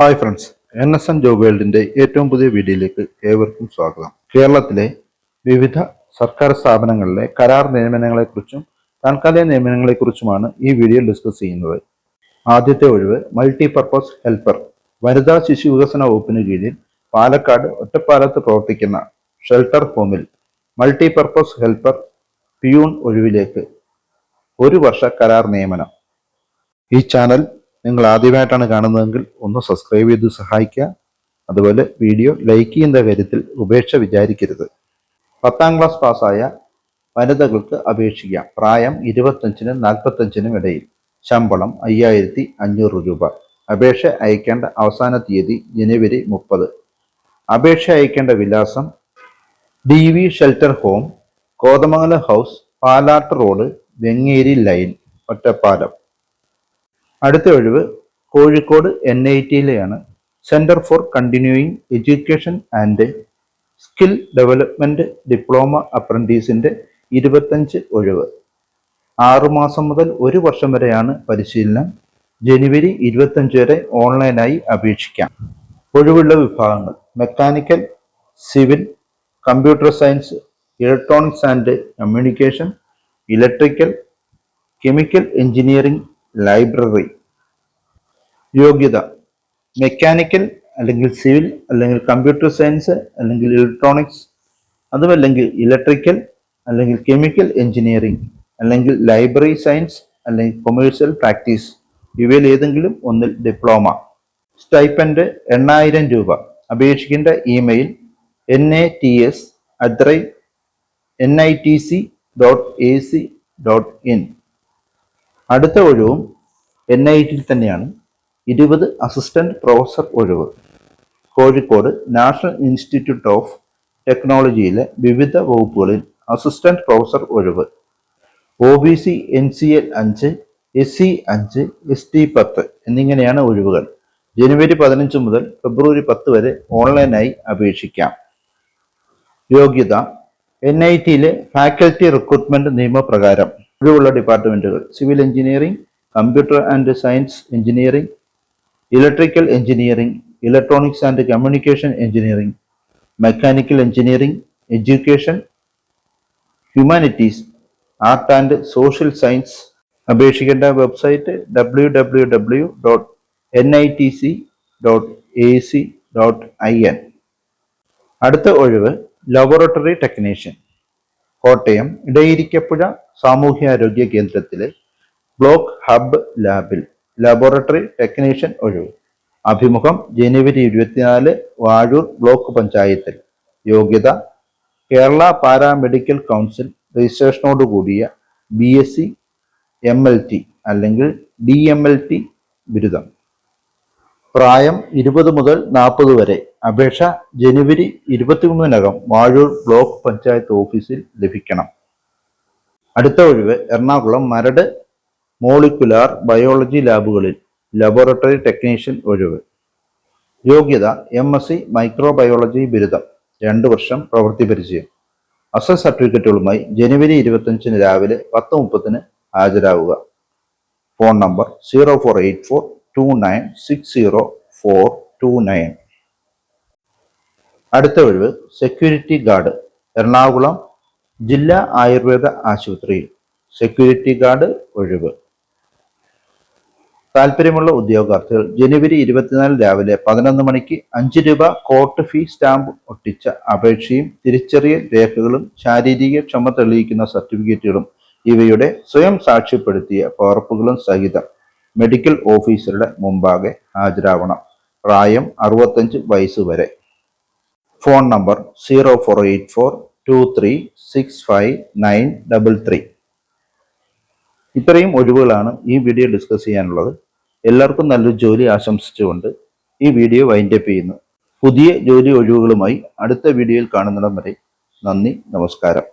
Hi friends N S N job വേൾഡിന്റെ ഏറ്റവും പുതിയ വീഡിയോയിലേക്ക് ഏവർക്കും സ്വാഗതം. കേരളത്തിലെ വിവിധ സർക്കാർ സ്ഥാപനങ്ങളിലെ കരാർ നിയമനങ്ങളെക്കുറിച്ചും താൽക്കാലിക നിയമനങ്ങളെക്കുറിച്ചുമാണ് ഈ വീഡിയോ ഡിസ്കസ് ചെയ്യുന്നത്. ആദ്യത്തെ ഒഴിവ് മൾട്ടി പർപ്പസ് ഹെൽപ്പർ വനിതാ ശിശു വികസന വകുപ്പിന് കീഴിൽ പാലക്കാട് ഒറ്റപ്പാലത്ത് പ്രവർത്തിക്കുന്ന ഷെൽട്ടർ ഹോമിൽ മൾട്ടി പർപ്പസ് ഹെൽപ്പർ പിയൂൺ ഒഴിവിലേക്ക് ഒരു വർഷ കരാർ നിയമനം. ഈ ചാനൽ നിങ്ങൾ ആദ്യമായിട്ടാണ് കാണുന്നതെങ്കിൽ ഒന്ന് സബ്സ്ക്രൈബ് ചെയ്ത് സഹായിക്കുക. അതുപോലെ വീഡിയോ ലൈക്ക് ചെയ്യുന്ന കാര്യത്തിൽ ഉപേക്ഷ വിചാരിക്കരുത്. പത്താം ക്ലാസ് പാസ്സായ വനിതകൾക്ക് അപേക്ഷിക്കാം. പ്രായം ഇരുപത്തഞ്ചിനും നാൽപ്പത്തഞ്ചിനും ഇടയിൽ. ശമ്പളം അയ്യായിരത്തി അഞ്ഞൂറ് രൂപ. അപേക്ഷ അയക്കേണ്ട അവസാന തീയതി ജനുവരി മുപ്പത്. അപേക്ഷ അയക്കേണ്ട വിലാസം D V shelter home Kothamangalam house Palatt road Vengeri lane Ottapalam. അടുത്ത ഒഴിവ് Kozhikode N I ടിയിലെയാണ്. Centre for continuing education and skill development diploma അപ്രന്റീസിന്റെ ഇരുപത്തഞ്ച് ഒഴിവ്. ആറുമാസം മുതൽ ഒരു വർഷം വരെയാണ് പരിശീലനം. ജനുവരി ഇരുപത്തഞ്ച് വരെ ഓൺലൈനായി അപേക്ഷിക്കാം. ഒഴിവുള്ള വിഭാഗങ്ങൾ mechanical civil computer science electronics and communication electrical chemical engineering library. യോഗ്യത. മെക്കാനിക്കൽ അല്ലെങ്കിൽ സിവിൽ അല്ലെങ്കിൽ കമ്പ്യൂട്ടർ സയൻസ് അല്ലെങ്കിൽ ഇലക്ട്രോണിക്സ് അതുമല്ലെങ്കിൽ ഇലക്ട്രിക്കൽ അല്ലെങ്കിൽ കെമിക്കൽ എഞ്ചിനീയറിംഗ് അല്ലെങ്കിൽ ലൈബ്രറി സയൻസ് അല്ലെങ്കിൽ കൊമേഴ്സ്യൽ പ്രാക്ടീസ് ഇവയിൽ ഏതെങ്കിലും ഒന്നിൽ ഡിപ്ലോമ സ്റ്റൈപ്പൻഡ് എണ്ണായിരം രൂപ. അപേക്ഷിക്കേണ്ട email N A T S right N I T C dot A C dot in അടുത്ത ഒഴിവും എൻ ഐ ടിയിൽ തന്നെയാണ്. ഇരുപത് അസിസ്റ്റന്റ് പ്രൊഫസർ ഒഴിവ്. കോഴിക്കോട് നാഷണൽ ഇൻസ്റ്റിറ്റ്യൂട്ട് ഓഫ് ടെക്നോളജിയിലെ വിവിധ വകുപ്പുകളിൽ അസിസ്റ്റന്റ് പ്രൊഫസർ ഒഴിവ്. O B C N C L അഞ്ച് എസ് സി അഞ്ച് എസ് ടി പത്ത് എന്നിങ്ങനെയാണ് ഒഴിവുകൾ. ജനുവരി പതിനഞ്ച് മുതൽ ഫെബ്രുവരി പത്ത് വരെ ഓൺലൈനായി അപേക്ഷിക്കാം. യോഗ്യത എൻ ഐ ടിയിലെ ഫാക്കൽറ്റി റിക്രൂട്ട്മെന്റ് നിയമപ്രകാരം ഒഴിവുള്ള ഡിപ്പാർട്ട്മെന്റുകൾ. Civil engineering computer and science engineering electrical engineering electronics and communication engineering mechanical engineering education humanities art and social science അപേക്ഷിക്കേണ്ട website W W W dot N I T C dot A C dot I N അടുത്ത ഒഴിവ് laboratory technician Kottayam Idayirikkapuzha സാമൂഹ്യാരോഗ്യ കേന്ദ്രത്തിലെ block hub ലാബിൽ. Laboratory technician ഒഴിവ്. അഭിമുഖം ജനുവരി ഇരുപത്തിനാല് Vazhoor block പഞ്ചായത്തിൽ. യോഗ്യത കേരള പാരാമെഡിക്കൽ കൗൺസിൽ രജിസ്ട്രേഷനോട് കൂടിയ B S C M L T അല്ലെങ്കിൽ ഡി എം എൽ ടി ബിരുദം. പ്രായം ഇരുപത് മുതൽ നാൽപ്പത് വരെ. അപേക്ഷ ജനുവരി ഇരുപത്തിമൂന്നിനകം വാഴൂർ ബ്ലോക്ക് പഞ്ചായത്ത് ഓഫീസിൽ ലഭിക്കണം. അടുത്ത ഒഴിവ് എറണാകുളം മരട് മോളിക്കുലാർ ബയോളജി ലാബുകളിൽ ലബോറട്ടറി ടെക്നീഷ്യൻ ഒഴിവ്. യോഗ്യത എം എസ് സി മൈക്രോബയോളജി ബിരുദം. രണ്ട് വർഷം പ്രവൃത്തി പരിചയം. അസൽ സർട്ടിഫിക്കറ്റുകളുമായി ജനുവരി ഇരുപത്തഞ്ചിന് രാവിലെ പത്ത് മുപ്പത്തിന് ഹാജരാകുക phone number zero four eight four two nine six zero four two nine. അടുത്ത ഒഴിവ് സെക്യൂരിറ്റി ഗാർഡ് എറണാകുളം ജില്ലാ ആയുർവേദ ആശുപത്രിയിൽ. സെക്യൂരിറ്റി ഗാർഡ് ഒഴിവ്. താല്പര്യമുള്ള ഉദ്യോഗാർത്ഥികൾ ജനുവരി ഇരുപത്തിനാല് രാവിലെ പതിനൊന്ന് മണിക്ക് അഞ്ച് രൂപ കോർട്ട് ഫീ സ്റ്റാമ്പ് ഒട്ടിച്ച അപേക്ഷയും തിരിച്ചറിയൽ രേഖകളും ശാരീരിക ക്ഷമ തെളിയിക്കുന്ന സർട്ടിഫിക്കറ്റുകളും ഇവയുടെ സ്വയം സാക്ഷ്യപ്പെടുത്തിയ പകർപ്പുകളും സഹിതം മെഡിക്കൽ ഓഫീസറുടെ മുമ്പാകെ ഹാജരാവണം. പ്രായം അറുപത്തഞ്ച് വയസ്സ് വരെ. Phone number zero four eight four two three six five nine double three ഇത്രയും ഒഴിവുകളാണ് ഈ വീഡിയോ ഡിസ്കസ് ചെയ്യാനുള്ളത്. എല്ലാവർക്കും നല്ലൊരു ജോലി ആശംസിച്ചുകൊണ്ട് ഈ വീഡിയോ വൈൻഡപ്പ് ചെയ്യുന്നു. പുതിയ ജോലി ഒഴിവുകളുമായി അടുത്ത വീഡിയോയിൽ കാണുന്നിടം വരെ നന്ദി നമസ്കാരം.